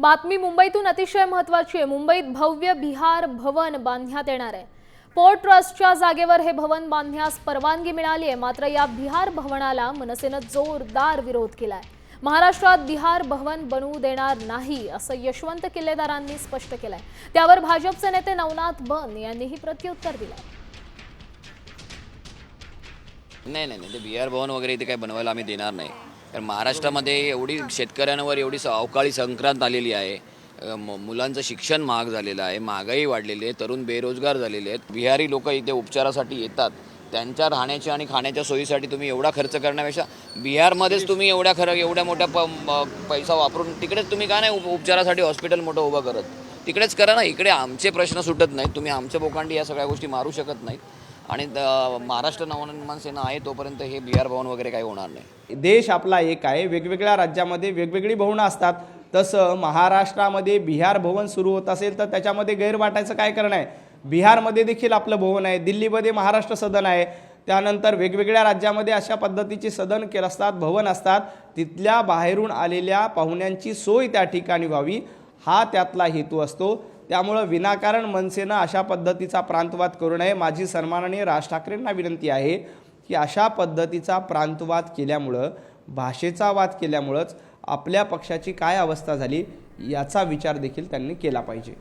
बातमी मुंबईतून अतिशय महत्वाची आहे. मुंबईत भव्य बिहार भवन बांधण्यात येणार आहे. पोर्ट ट्रस्टच्या जागेवर हे भवन बांधण्यास परवानगी मिळाली आहे. मात्र या बिहार भवनाला मनसेनं जोरदार विरोध केलाय. महाराष्ट्रात बिहार भवन बनवू देणार नाही असं यशवंत किल्लेदारांनी स्पष्ट केलंय. त्यावर भाजपचे नेते नवनाथ बन यांनीही प्रत्युत्तर दिलं नाही नाही नाही. ते बिहार भवन वगैरे इथे काही बनवायला आम्ही देणार नाही. कारण महाराष्ट्रामध्ये एवढी शेतकऱ्यांवर एवढी अवकाळी संक्रांत आलेली आहे. म- मुलांचं शिक्षण महाग झालेलं आहे. महागाई वाढलेली आहे. तरुण बेरोजगार झालेले आहेत. बिहारी लोक इथे उपचारासाठी येतात. त्यांच्या राहण्याच्या आणि खाण्याच्या सोयीसाठी तुम्ही एवढा खर्च करण्यापेक्षा बिहारमध्येच तुम्ही एवढ्या खरं एवढ्या मोठ्या प म- पैसा वापरून तिकडेच तुम्ही का नाही उप- उपचारासाठी हॉस्पिटल मोठं उभं करत? तिकडेच करा ना. इकडे आमचे प्रश्न सुटत नाहीत. तुम्ही आमच्या बोकांडी या सगळ्या गोष्टी मारू शकत नाहीत. आणि द- महाराष्ट्र नवनिर्माण सेना आहे तोपर्यंत हे बिहार भवन वगैरे काही होणार नाही. देश आपला एक आहे वेगवेगळ्या राज्यामध्ये वेगवेगळी भवनं असतात. तसं महाराष्ट्रामध्ये बिहार भवन सुरू होत असेल तर त्याच्यामध्ये गैरवाटायचं काय करणं आहे? बिहारमध्ये देखील आपलं भवन आहे दिल्लीमध्ये महाराष्ट्र सदन आहे. त्यानंतर वेगवेगळ्या राज्यामध्ये अशा पद्धतीचे सदन केलं असतात भवन असतात. तिथल्या बाहेरून आलेल्या पाहुण्यांची सोय त्या ठिकाणी व्हावी हा त्यातला हेतू असतो. त्यामुळं विनाकारण मनसेनं अशा पद्धतीचा प्रांतवाद करू नये. माझी सन्माननीय राज ठाकरेंना विनंती आहे की अशा पद्धतीचा प्रांतवाद केल्यामुळं भाषेचा वाद केल्यामुळंच आपल्या पक्षाची काय अवस्था झाली याचा विचार देखील त्यांनी केला पाहिजे.